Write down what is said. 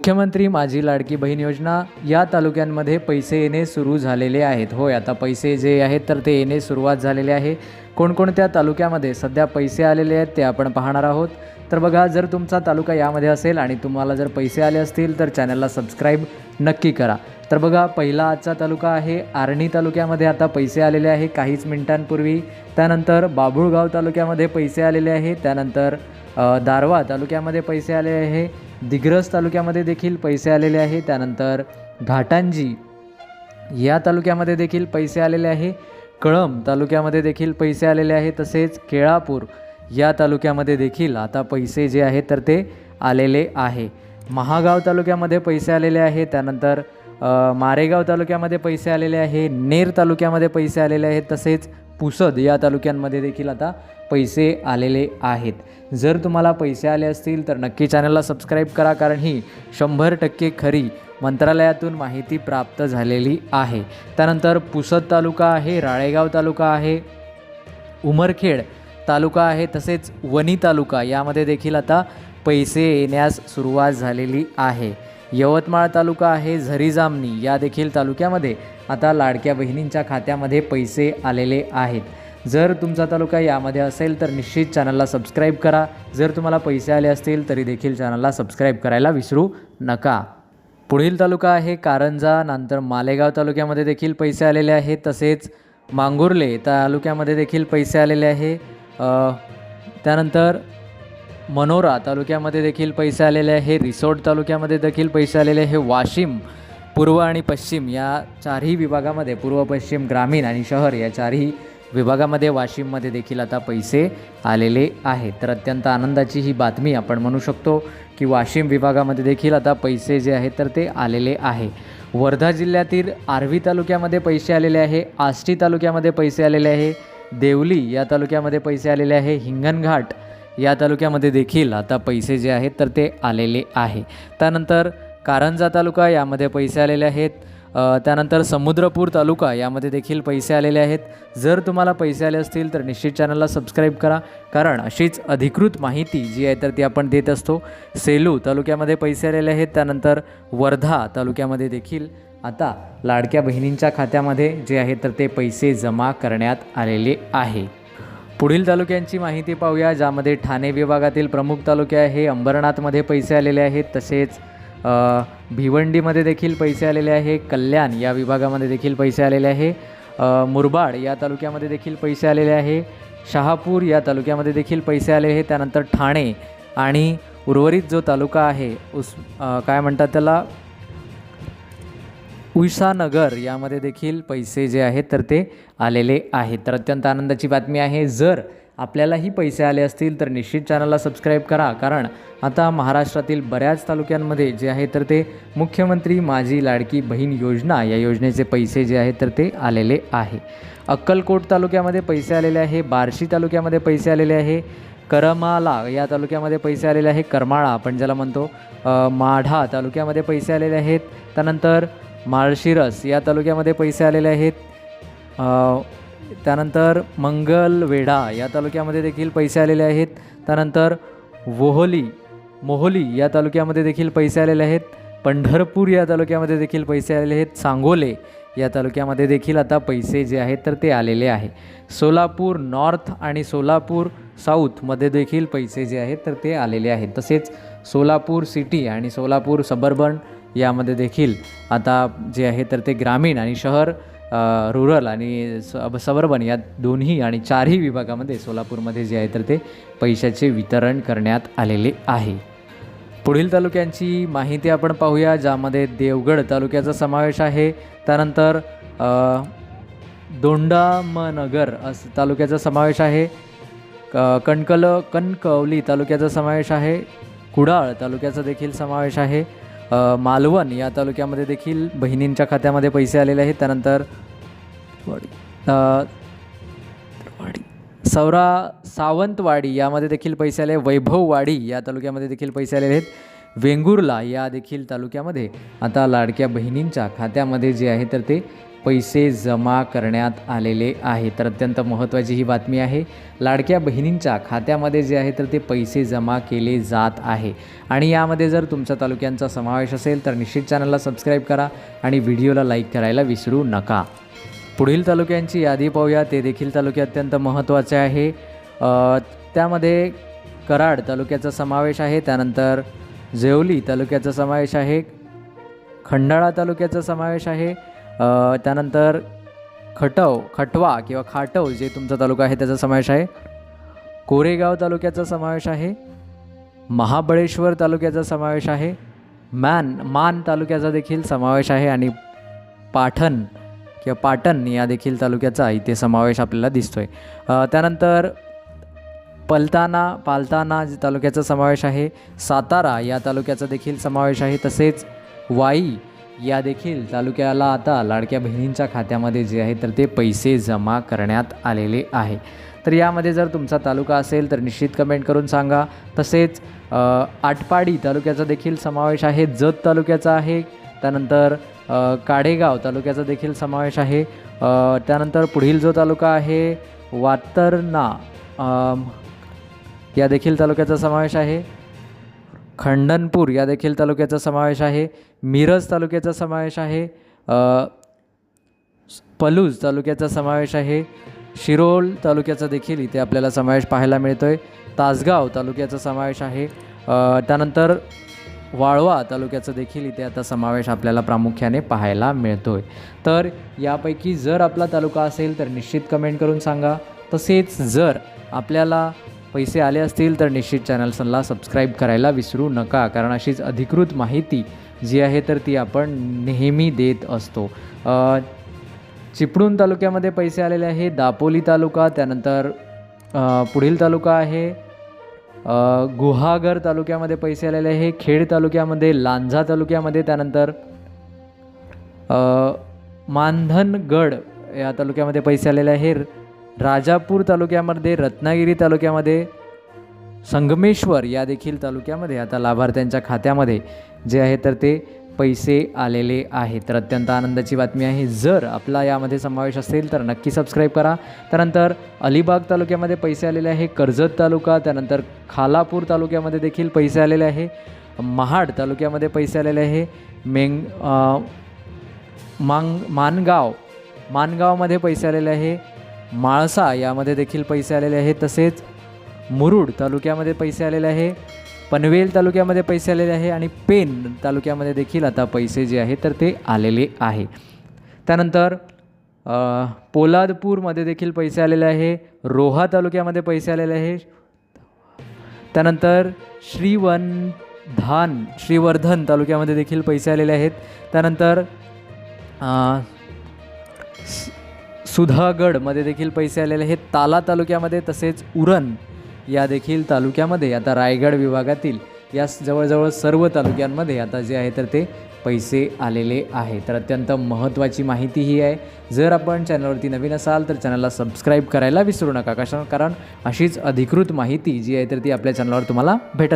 मुख्यमंत्री माझी लाडकी बहीण योजना या तालुक्यांमध्ये पैसे येणे सुरू झालेले आहेत. होय आता पैसे जे आहेत तर ते येणे सुरुवात झालेले आहे. कोणकोणत्या तालुक्यामध्ये सध्या पैसे आलेले आहेत ते आपण पाहणार आहोत. तर बघा जर तुमचा तालुका यामध्ये असेल आणि तुम्हाला जर पैसे आले असतील तर चॅनलला सबस्क्राईब नक्की करा. तर बघा पहिला आजचा तालुका आहे आर्णी तालुक्यामध्ये आता पैसे आलेले आहे काहीच मिनिटांपूर्वी. त्यानंतर बाभुळगाव तालुक्यामध्ये पैसे आलेले आहे. त्यानंतर दारवा तालुक्यामध्ये पैसे आले आहे. दिग्रस तालुक्यामध्ये देखील पैसे आलेले आहे. त्यानंतर घाटांजी या तालुक्यामध्ये देखील पैसे आलेले आहे. कळंब तालुक्यामध्ये देखील पैसे आलेले आहे. तसेच केळापूर या तालुक्यामध्ये देखील आता पैसे जे आहेत तर ते आलेले आहे. महागाव तालुक्यामध्ये पैसे आलेले आहे. त्यानंतर मारेगाव तालुक्यामध्ये पैसे आलेले आहे. नेर तालुक्यामध्ये पैसे आलेले आहेत. तसेच पुसद या तालुक्यांमध्ये देखील आता पैसे आलेले आहेत. जर तुम्हाला पैसे आले असतील तर नक्की चॅनलला सबस्क्राईब करा कारण ही शंभर टक्के खरी मंत्रालयातून माहिती प्राप्त झालेली आहे. त्यानंतर पुसद तालुका आहे राळेगाव तालुका आहे उमरखेड तालुका आहे तसेच वणी तालुका यामध्ये देखील आता पैसे येण्यास सुरुवात झालेली आहे. यवतमाळ तालुका आहे झरी जामणी या देखील तालुक्यामध्ये आता लाडक्या बहिणींच्या खात्यामध्ये पैसे आलेले आहेत. जर तुमचा तालुका यामध्ये असेल तर निश्चित चॅनलला सबस्क्राईब करा. जर तुम्हाला पैसे आले असतील तरी देखील चॅनलला सबस्क्राईब करायला विसरू नका. पुढील तालुका आहे कारंजा नंतर मालेगाव तालुक्यामध्ये देखील पैसे आलेले आहेत. तसेच मांगुर्ले तालुक्यामध्ये देखील पैसे आलेले आहे. त्यानंतर मनोरा तालुक्यामध्ये देखील पैसे आलेले आहे. रिसोड तालुक्यामध्ये देखील पैसे आलेले आहे. वाशिम पूर्व आणि पश्चिम या चारही विभागामध्ये पूर्व पश्चिम ग्रामीण आणि शहर या चारही विभागामध्ये वाशिममध्ये देखील आता पैसे आलेले आहेत. तर अत्यंत आनंदाची ही बातमी आपण म्हणू शकतो की वाशिम विभागामध्ये देखील आता पैसे जे आहेत तर ते आलेले आहे. वर्धा जिल्ह्यातील आर्वी तालुक्यामध्ये पैसे आलेले आहे. आष्टी तालुक्यामध्ये पैसे आलेले आहे. देवली या तालुक्यामध्ये पैसे आलेले आहे. हिंगणघाट या तालुक्यामध्ये देखील आता पैसे जे आहेत तर ते आलेले आहे. त्यानंतर कारंजा तालुका यामध्ये पैसे आलेले आहेत. त्यानंतर समुद्रपूर तालुका यामध्ये देखील पैसे आलेले आहेत. जर तुम्हाला पैसे आले असतील तर निश्चित चॅनलला सबस्क्राईब करा. कारण अशीच अधिकृत माहिती जी आहे तर ती आपण देत असतो. सेलू तालुक्यामध्ये पैसे आलेले आहेत. त्यानंतर वर्धा तालुक्यामध्ये देखील आता लाडक्या बहिणींच्या खात्यामध्ये जे आहे तर ते पैसे जमा करण्यात आलेले आहे. पुढील तालुक्यांची माहिती पाहूया ज्यामध्ये ठाणे विभागातील प्रमुख तालुके आहे. अंबरनाथमध्ये पैसे आलेले आहेत तसेच भिवंडीमध्ये देखील पैसे आलेले आहे. कल्याण या विभागामध्ये देखील पैसे आलेले आहे. मुरबाड या तालुक्यामध्ये देखील पैसे आलेले आहे. शहापूर या तालुक्यामध्ये देखील पैसे आले आहे त्यानंतर ठाणे आणि उर्वरित जो तालुका आहे उस काय म्हणतात त्याला? उषानगर यामध्ये देखील पैसे जे आहेत तर ते आलेले आहेत. तर अत्यंत आनंदाची बातमी आहे जर आपल्यालाही पैसे आले असतील तर निश्चित चॅनलला सबस्क्राईब करा. कारण आता महाराष्ट्रातील बऱ्याच तालुक्यांमध्ये जे आहे तर ते मुख्यमंत्री माझी लाडकी बहीण योजना या योजनेचे पैसे जे आहेत तर ते आलेले आहे. अक्कलकोट तालुक्यामध्ये पैसे आलेले आहे बार्शी तालुक्यामध्ये पैसे आलेले आहे करमाला या तालुक्यामध्ये पैसे आलेले आहे करमाळा आपण ज्याला म्हणतो माढा तालुक्यामध्ये पैसे आलेले आहेत. त्यानंतर माळशिरस या तालुक्यामध्ये पैसे आलेले आहेत. त्यानंतर मंगलवेढा या तालुक्यामध्ये देखील पैसे आलेले आहेत. त्यानंतर वोहोली मोहोली या तालुक्यामध्ये देखील पैसे आलेले आहेत. पंढरपूर या तालुक्यामध्ये देखील पैसे आलेले आहेत. सांगोले या तालुक्यामध्ये देखील आता पैसे जे आहेत तर ते आलेले आहे. सोलापूर नॉर्थ आणि सोलापूर साऊथमध्ये देखील पैसे जे आहेत तर ते आलेले आहेत. तसेच सोलापूर सिटी आणि सोलापूर सबर्बन यामध्ये देखील आता जे आहे तर ते ग्रामीण आणि शहर रुरल आणि सब सबर्बन या दोन्ही आणि चारही विभागामध्ये सोलापूरमध्ये जे आहे तर ते पैशाचे वितरण करण्यात आलेले आहे. पुढील तालुक्यांची माहिती आपण पाहूया ज्यामध्ये देवगड तालुक्याचा समावेश आहे. त्यानंतर दोंडामनगर अस तालुक्याचा समावेश आहे. क कणकल कणकवली तालुक्याचा समावेश आहे. कुडाळ तालुक्याचा देखील समावेश आहे. मालवण या तालुक्यामध्ये देखील बहिणींच्या खात्यामध्ये पैसे आलेले आहेत. त्यानंतर सौरा सावंतवाडी यामध्ये देखील पैसे आले. वैभववाडी या तालुक्यामध्ये देखील पैसे आलेले आहेत. वेंगुर्ला या देखील तालुक्यामध्ये आता लाडक्या बहिणींच्या खात्यामध्ये जे आहे तर ते पैसे जमा करण्यात आलेले आहे. तर अत्यंत महत्त्वाची ही बातमी आहे. लाडक्या बहिणींच्या खात्यामध्ये जे आहे तर ते पैसे जमा केले जात आहे. आणि यामध्ये जर तुमच्या तालुक्यांचा समावेश असेल तर निश्चित चॅनलला सबस्क्राईब करा आणि व्हिडिओला लाईक करायला विसरू नका. पुढील तालुक्यांची यादी पाहूया. ते देखील तालुके अत्यंत महत्त्वाचे आहे. त्यामध्ये कराड तालुक्याचा समावेश आहे. त्यानंतर जेवली तालुक्याचा समावेश आहे. खंडाळा तालुक्याचा समावेश आहे. त्यानंतर खटव खटवा किंवा खाटव जे तुमचा तालुका आहे त्याचा समावेश आहे. कोरेगाव तालुक्याचा समावेश आहे. महाबळेश्वर तालुक्याचा समावेश आहे. मॅन मान तालुक्याचा देखील समावेश आहे आणि पाठण किंवा पाटण या देखील तालुक्याचा इथे समावेश आपल्याला दिसतोय. आहे त्यानंतर पलताना पालताना जे तालुक्याचा समावेश आहे सातारा या तालुक्याचा देखील समावेश आहे. तसेच वाई या देखील तालुक्याला आता लाडक्या बहिणींच्या खात्यामध्ये जे आहे तर ते पैसे जमा करण्यात आलेले आहे. तर यामध्ये जर तुमचा तालुका असेल तर निश्चित कमेंट करून सांगा. तसेच आटपाडी तालुक्याचा देखील समावेश आहे जत तालुक्याचा आहे त्यानंतर काडेगाव तालुक्याचा देखील समावेश आहे त्यानंतर पुढील जो तालुका आहे वातरना या देखील तालुक्याचा समावेश आहे. खंडनपूर या देखील तालुक्याचा समावेश आहे. मिरज तालुक्याचा समावेश आहे. पलूज तालुक्याचा समावेश आहे. शिरोल तालुक्याचा देखील इथे आपल्याला समावेश पाहायला मिळतो आहे तासगाव तालुक्याचा समावेश आहे. त्यानंतर वाळवा तालुक्याचा देखील इथे आता समावेश आपल्याला प्रामुख्याने पाहायला मिळतो आहे तर यापैकी जर आपला तालुका असेल तर निश्चित कमेंट करून सांगा. तसेच जर आपल्याला पैसे आले असतील तर निश्चित चॅनल्सला सबस्क्राईब करायला विसरू नका कारण अशीच अधिकृत माहिती जी आहे तर ती आपण नेहमी देत असतो. चिपळूण तालुक्यामध्ये पैसे आलेले आहे दापोली तालुका त्यानंतर पुढील तालुका आहे गुहागर तालुक्यामध्ये पैसे आलेले आहे खेड तालुक्यामध्ये लांजा तालुक्यामध्ये त्यानंतर मानधनगड या तालुक्यामध्ये पैसे आलेले आहे राजापूर तालुक्यामध्ये रत्नागिरी तालुक्यामध्ये संगमेश्वर या देखील तालुक्यामध्ये आता लाभार्थ्यांच्या खात्यामध्ये जे आहे तर ते पैसे आलेले आहेत. तर अत्यंत आनंदाची बातमी आहे. जर आपला यामध्ये समावेश असेल तर नक्की सबस्क्राईब करा. त्यानंतर अलिबाग तालुक्यामध्ये पैसे आलेले आहे. कर्जत तालुका त्यानंतर खालापूर तालुक्यामध्ये देखील पैसे आलेले आहे. महाड तालुक्यामध्ये पैसे आलेले आहे. मेंग मांग मानगाव मानगावमध्ये पैसे आलेले आहे. माळसा यामध्ये देखील पैसे आलेले आहेत. तसेच मुरुड तालुक्यामध्ये पैसे आलेले आहे. पनवेल तालुक्यामध्ये पैसे आलेले आहे आणि पेन तालुक्यामध्ये देखील आता पैसे जे आहेत तर ते आलेले आहे. त्यानंतर पोलादपूरमध्ये देखील पैसे आलेले आहे. रोहा तालुक्यामध्ये पैसे आलेले आहे. त्यानंतर श्रीवन धान श्रीवर्धन तालुक्यामध्ये देखील पैसे आलेले आहेत. त्यानंतर सुधागडमध्ये देखील पैसे आलेले आहेत. ताला तालुक्यामध्ये तसेच उरण या देखील तालुक्यामध्ये आता रायगड विभागातील या जवळजवळ सर्व तालुक्यांमध्ये आता जे आहे तर ते पैसे आलेले आहे तर अत्यंत महत्त्वाची माहिती ही आहे. जर आपण चॅनलवरती नवीन असाल तर चॅनलला सबस्क्राईब करायला विसरू नका कशा कारण अशीच अधिकृत माहिती जी आहे तर ती आपल्या चॅनलवर तुम्हाला भेटत